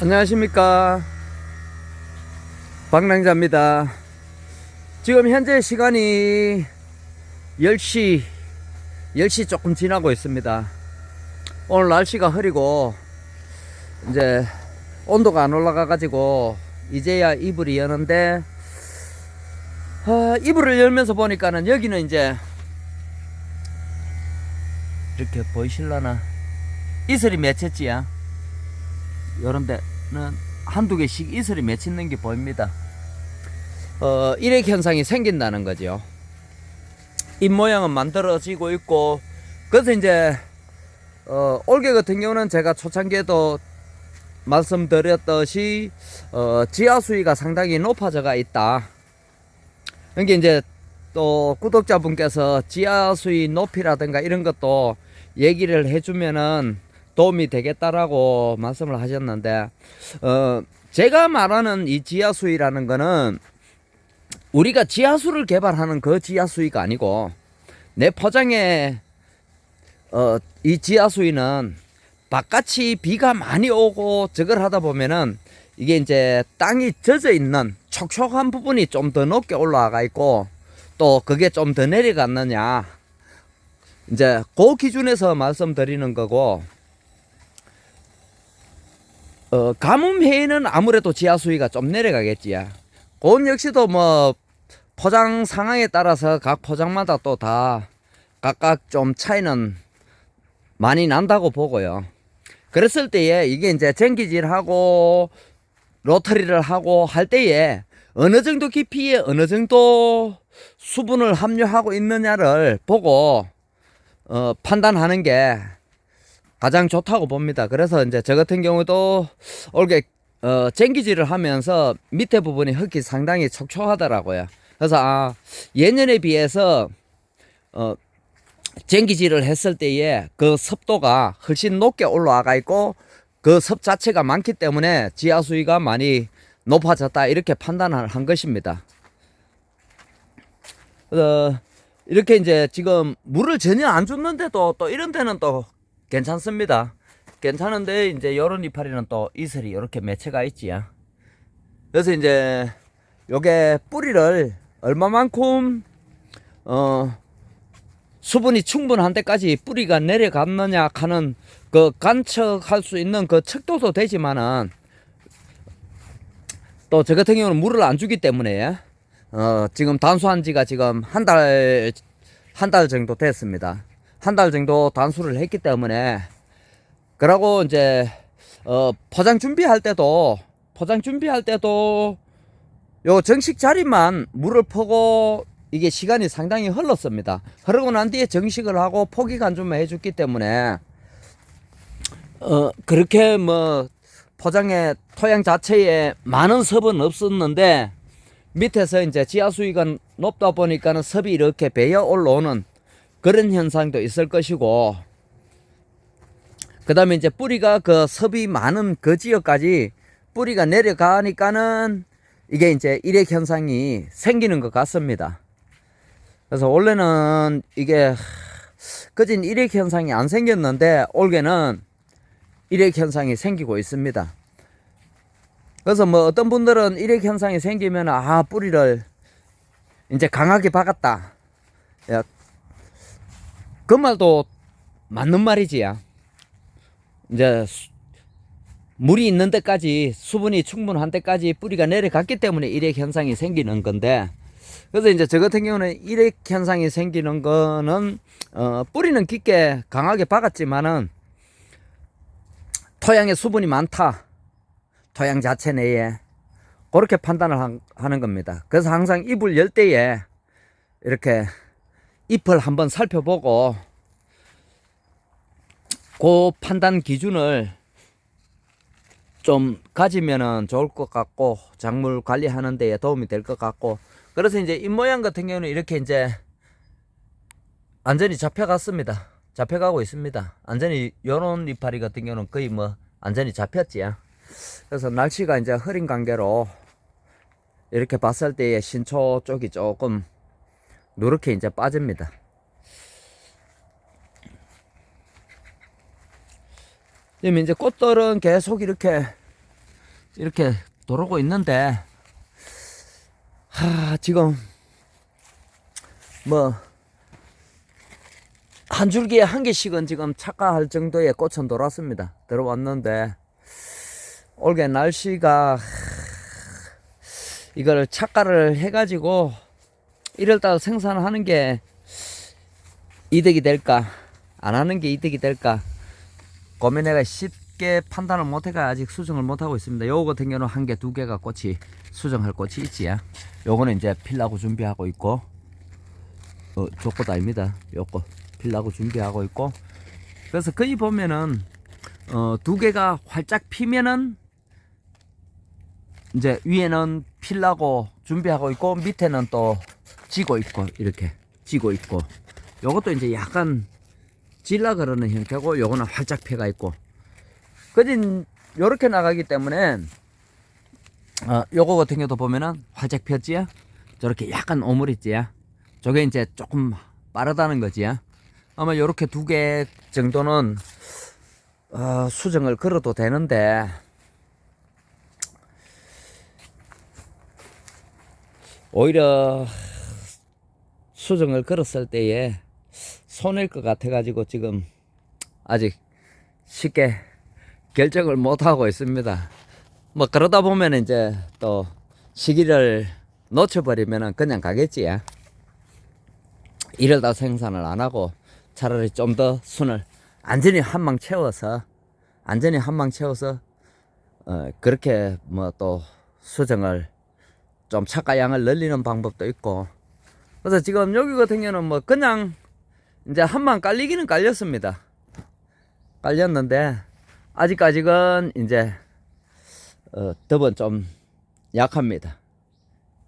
안녕하십니까. 박랑자입니다. 지금 현재 시간이 10시 10시 조금 지나고 있습니다. 오늘 날씨가 흐리고 이제 온도가 안 올라가 가지고 이제야 이불이 여는데 아, 이불을 열면서 보니까는 여기는 이제 이렇게 보이실라나? 이슬이 맺혔지야 요런 데는 한두 개씩 이슬이 맺히는 게 보입니다. 어, 일액 현상이 생긴다는 거죠. 입 모양은 만들어지고 있고, 그래서 이제, 어, 올개 같은 경우는 제가 초창기에도 말씀드렸듯이, 어, 지하 수위가 상당히 높아져가 있다. 여기 이제 또 구독자분께서 지하 수위 높이라든가 이런 것도 얘기를 해주면은 도움이 되겠다라고 말씀을 하셨는데, 어, 제가 말하는 이 지하수위라는 거는 우리가 지하수를 개발하는 그 지하수위가 아니고, 내 포장에, 어, 이 지하수위는 바깥이 비가 많이 오고 저걸 하다 보면은 이게 이제 땅이 젖어 있는 촉촉한 부분이 좀 더 높게 올라가 있고, 또 그게 좀 더 내려갔느냐. 이제 그 기준에서 말씀드리는 거고, 어, 가뭄 해에는 아무래도 지하 수위가 좀 내려가겠지요. 그건 역시도 뭐 포장 상황에 따라서 각 포장마다 또 다 각각 좀 차이는 많이 난다고 보고요. 그랬을 때에 이게 이제 전기질하고 로터리를 하고 할 때에 어느 정도 깊이에 어느 정도 수분을 함유하고 있느냐를 보고 어, 판단하는 게 가장 좋다고 봅니다. 그래서 이제 저 같은 경우도 올게 어, 쟁기질을 하면서 밑에 부분이 흙이 상당히 촉촉하더라고요. 그래서 아, 예년에 비해서 어, 쟁기질을 했을 때에 그 습도가 훨씬 높게 올라가 있고 그 습 자체가 많기 때문에 지하 수위가 많이 높아졌다 이렇게 판단을 한 것입니다. 어, 이렇게 이제 지금 물을 전혀 안 줬는데도 또 이런 데는 또 괜찮습니다. 괜찮은데 이제 요런 이파리는 또 이슬이 이렇게 맺혀가 있지요. 그래서 이제 요게 뿌리를 얼마만큼 어 수분이 충분한 데까지 뿌리가 내려갔느냐 하는 그 관측할 수 있는 그 척도도 되지만은 또 저 같은 경우는 물을 안 주기 때문에 어 지금 단수한 지가 지금 한 달 한달 정도 됐습니다. 한 달 정도 단수를 했기 때문에 그러고 이제 어 포장 준비할 때도 포장 준비할 때도 요 정식 자리만 물을 퍼고 이게 시간이 상당히 흘렀습니다. 흐르고 난 뒤에 정식을 하고 포기 간주만 해줬기 때문에 어 그렇게 뭐 포장의 토양 자체에 많은 섭은 없었는데 밑에서 이제 지하 수위가 높다 보니까는 섭이 이렇게 배어 올라오는 그런 현상도 있을 것이고 그 다음에 이제 뿌리가 그 섭이 많은 그 지역까지 뿌리가 내려가니까는 이게 이제 일액 현상이 생기는 것 같습니다. 그래서 원래는 이게 그진 일액 현상이 안 생겼는데 올해는 일액 현상이 생기고 있습니다. 그래서 뭐 어떤 분들은 일액 현상이 생기면 아 뿌리를 이제 강하게 박았다. 야, 그 말도 맞는 말이지야. 이제 수- 물이 있는 데까지 수분이 충분한 데까지 뿌리가 내려갔기 때문에 일액 현상이 생기는 건데 그래서 이제 저 같은 경우는 일액 현상이 생기는 거는 어, 뿌리는 깊게 강하게 박았지만은 토양에 수분이 많다. 토양 자체 내에 그렇게 판단을 한- 하는 겁니다. 그래서 항상 잎을 열 때에 이렇게 잎을 한번 살펴보고 그 판단 기준을 좀 가지면은 좋을 것 같고 작물 관리하는 데에 도움이 될 것 같고 그래서 이제 잎 모양 같은 경우는 이렇게 이제 안전히 잡혀갔습니다. 잡혀가고 있습니다. 안전히 요런 이파리 같은 경우는 거의 뭐 안전히 잡혔지요. 그래서 날씨가 이제 흐린 관계로 이렇게 봤을 때의 신초 쪽이 조금 누렇게 이제 빠집니다. 지금 이제 꽃들은 계속 이렇게 이렇게 돌아오고 있는데 하 지금 뭐 한 줄기에 한 개씩은 지금 착가할 정도의 꽃은 돌았습니다. 들어왔는데 올게 날씨가 이걸 착가를 해가지고 1월달 생산하는 게 이득이 될까 안 하는 게 이득이 될까 고민해가 쉽게 판단을 못해가 아직 수정을 못하고 있습니다. 요거 같은 경우는 한 개, 두 개가 꽃이 수정할 꽃이 있지요. 요거는 이제 필라고 준비하고 있고 어, 저꽃 아닙니다. 요거 필라고 준비하고 있고 그래서 거기 보면은 어, 두 개가 활짝 피면은 이제 위에는 필라고 준비하고 있고 밑에는 또 지고 있고 이렇게 지고 있고. 요것도 이제 약간 질라 그러는 형태고 요거는 활짝 펴가 있고. 그진 요렇게 나가기 때문에 어, 요거 같은 경우도 보면은 활짝 폈지야? 저렇게 약간 오므리지야? 저게 이제 조금 빠르다는 거지야? 아마 요렇게 두 개 정도는 어, 수정을 걸어도 되는데. 오히려 수정을 걸었을 때에 손해일 것 같아가지고 지금 아직 쉽게 결정을 못 하고 있습니다. 뭐 그러다 보면 이제 또 시기를 놓쳐버리면 그냥 가겠지요. 이러다 생산을 안 하고 차라리 좀 더 순을 안전히 한 망 채워서 안전히 한 망 채워서 어 그렇게 뭐 또 수정을 좀 차가양을 늘리는 방법도 있고 그래서 지금 여기 같은 경우는 뭐 그냥 이제 한방 깔리기는 깔렸습니다. 깔렸는데 아직까지는 이제 어, 덥은 좀 약합니다.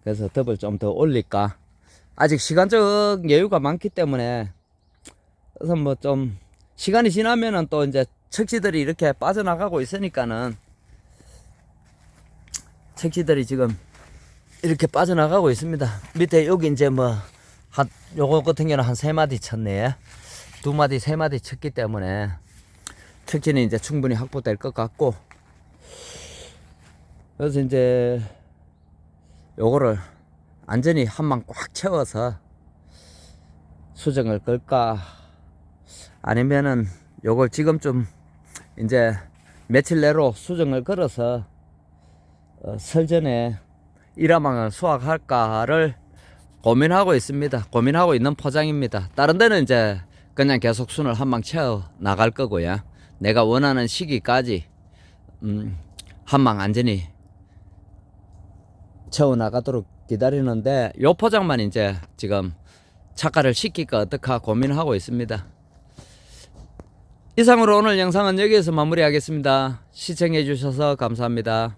그래서 덥을 좀 더 올릴까. 아직 시간적 여유가 많기 때문에 그래서 뭐 좀 시간이 지나면은 또 이제 척지들이 이렇게 빠져나가고 있으니까는 척지들이 지금 이렇게 빠져나가고 있습니다. 밑에 여기 이제 뭐, 한, 요거 같은 경우는 한 세 마디 쳤네. 두 마디, 세 마디 쳤기 때문에 척지는 이제 충분히 확보될 것 같고, 그래서 이제 요거를 안전히 한망 꽉 채워서 수정을 걸까, 아니면은 요걸 지금 좀 이제 며칠 내로 수정을 걸어서 어, 설전에 일화망을 수확할까를 고민하고 있습니다. 고민하고 있는 포장입니다. 다른 데는 이제 그냥 계속 순을 한 방 채워 나갈 거고요. 내가 원하는 시기까지 음, 한망 안전히 채워 나가도록 기다리는데 요 포장만 이제 지금 착가를 시킬까 어떡하 고민하고 있습니다. 이상으로 오늘 영상은 여기에서 마무리하겠습니다. 시청해 주셔서 감사합니다.